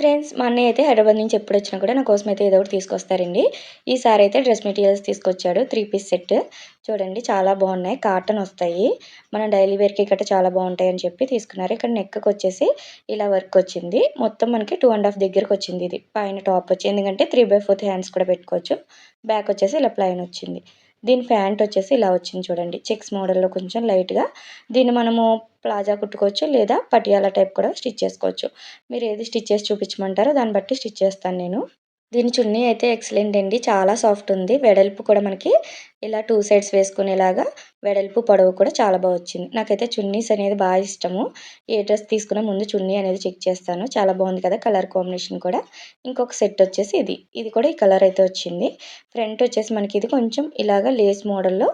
Friends మా అన్నయ్య అయితే హైదరాబాద్ నుంచి ఎప్పుడు వచ్చినా కూడా నా కోసం అయితే ఏదో ఒకటి తీసుకొస్తారండి. ఈసారి అయితే డ్రెస్ మెటీరియల్స్ తీసుకొచ్చాడు. Three piece set. చూడండి చాలా బాగున్నాయి. కాటన్ వస్తాయి. మనం డైలీ వేర్కి గట్రా చాలా బాగుంటాయి అని చెప్పి తీసుకున్నారు. ఇక్కడ నెక్కి వచ్చేసి ఇలా వర్క్ వచ్చింది. మొత్తం మనకి టూ అండ్ హాఫ్ దగ్గరకు వచ్చింది ఇది. పైన టాప్ వచ్చి ఎందుకంటే త్రీ బై ఫోర్త్ హ్యాండ్స్ కూడా పెట్టుకోవచ్చు. బ్యాక్ వచ్చేసి ఇలా ప్లైన్ వచ్చింది. దీని ప్యాంట్ వచ్చేసి ఇలా వచ్చింది చూడండి. చెక్స్ మోడల్లో కొంచెం లైట్గా దీన్ని మనము ప్లాజా కుట్టుకోవచ్చు లేదా పటియాలా టైప్ కూడా స్టిచ్ చేసుకోవచ్చు. మీరు ఏది స్టిచ్ చేసి చూపించమంటారో దాన్ని బట్టి స్టిచ్ చేస్తాను నేను. దీని చున్నీ అయితే ఎక్సలెంట్ అండి. చాలా సాఫ్ట్ ఉంది. వెడల్పు కూడా మనకి ఇలా టూ సైడ్స్ వేసుకునేలాగా వెడల్పు పొడవు కూడా చాలా బాగా వచ్చింది. నాకైతే చున్నీస్ అనేది బాగా ఇష్టము. ఏ డ్రెస్ తీసుకున్న ముందు చున్నీ అనేది చెక్ చేస్తాను. చాలా బాగుంది కదా కలర్ కాంబినేషన్ కూడా. ఇంకొక సెట్ వచ్చేసి ఇది. ఇది కూడా ఈ కలర్ అయితే వచ్చింది. ఫ్రంట్ వచ్చేసి మనకి ఇది కొంచెం ఇలాగ లేస్ మోడల్లో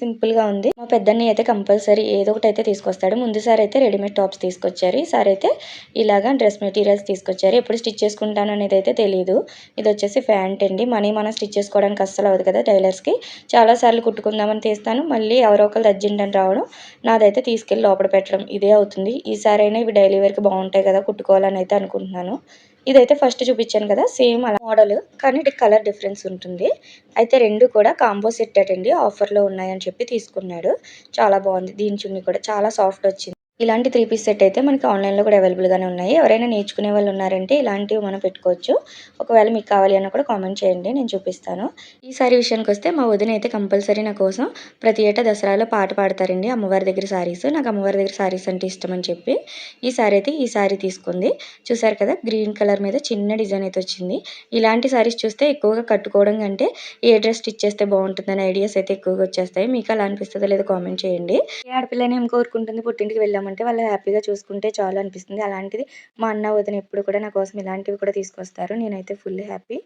సింపుల్గా ఉంది. మా పెద్దన్నయ్య అయితే కంపల్సరీ ఏదో ఒకటి అయితే తీసుకొస్తాడు. ముందుసారి అయితే రెడీమేడ్ టాప్స్ తీసుకొచ్చారు. ఈసారి అయితే ఇలాగా డ్రెస్ మెటీరియల్స్ తీసుకొచ్చారు. ఎప్పుడు స్టిచ్ చేసుకుంటాను అనేది అయితే తెలియదు ఇది వచ్చేసి ప్యాంట్ అండి. మనీ మనం స్టిచ్ చేసుకోవడానికి అస్సలు అవ్వదు కదా టైలర్స్కి. చాలాసార్లు కుట్టుకుందామని తీస్తాను. మళ్ళీ ఎవరో ఒకరు అర్జెంట్ అని రావడం నాదైతే తీసుకెళ్ళి లోపల పెట్టడం ఇదే అవుతుంది. ఈసారి అయినా ఇవి డైలీ వేర్కి బాగుంటాయి కదా కుట్టుకోవాలని అయితే అనుకుంటున్నాను. ఇదైతే ఫస్ట్ చూపించాను కదా సేమ్ అలా మోడల్ కానీ కలర్ డిఫరెన్స్ ఉంటుంది. అయితే రెండు కూడా కాంబో సెట్ అటండి ఆఫర్లో ఉన్నాయని చెప్పి తీసుకున్నాడు. చాలా బాగుంది దీని చున్నీ కూడా చాలా సాఫ్ట్ వచ్చింది. ఇలాంటి త్రీ పీస్ సెట్ అయితే మనకి ఆన్లైన్లో కూడా అవైలబుల్గానే ఉన్నాయి. ఎవరైనా నేర్చుకునే వాళ్ళు ఉన్నారంటే ఇలాంటివి మనం పెట్టుకోవచ్చు. ఒకవేళ మీకు కావాలి అన్న కూడా కామెంట్ చేయండి నేను చూపిస్తాను. ఈ సారీ విషయానికి వస్తే మా వదిన అయితే కంపల్సరీ నా కోసం ప్రతి ఏటా దసరాలో పాట పాడతారండి. అమ్మవారి దగ్గర సారీస్ నాకు అమ్మవారి దగ్గర సారీస్ అంటే ఇష్టం అని చెప్పి ఈ సారీ అయితే ఈ సారీ తీసుకుంది. చూసారు కదా గ్రీన్ కలర్ మీద చిన్న డిజైన్ అయితే వచ్చింది. ఇలాంటి సారీస్ చూస్తే ఎక్కువగా కట్టుకోవడం కంటే ఏ డ్రెస్ స్టిచ్ చేస్తే బాగుంటుందని ఐడియాస్ అయితే ఎక్కువగా వచ్చేస్తాయి. మీకు అలా అనిపిస్తుందో లేదో కామెంట్ చేయండి. ఏ ఆడపిల్లని ఏం కోరుకుంటుంది? పుట్టింటికి వెళ్ళాము? అంటే వాళ్ళు హ్యాపీగా చూసుకుంటే చాలు అనిపిస్తుంది. అలాంటిది మా అన్న వదిన ఎప్పుడు కూడా నా కోసం ఇలాంటివి కూడా తీసుకొస్తారు. నేనైతే ఫుల్ హ్యాపీ.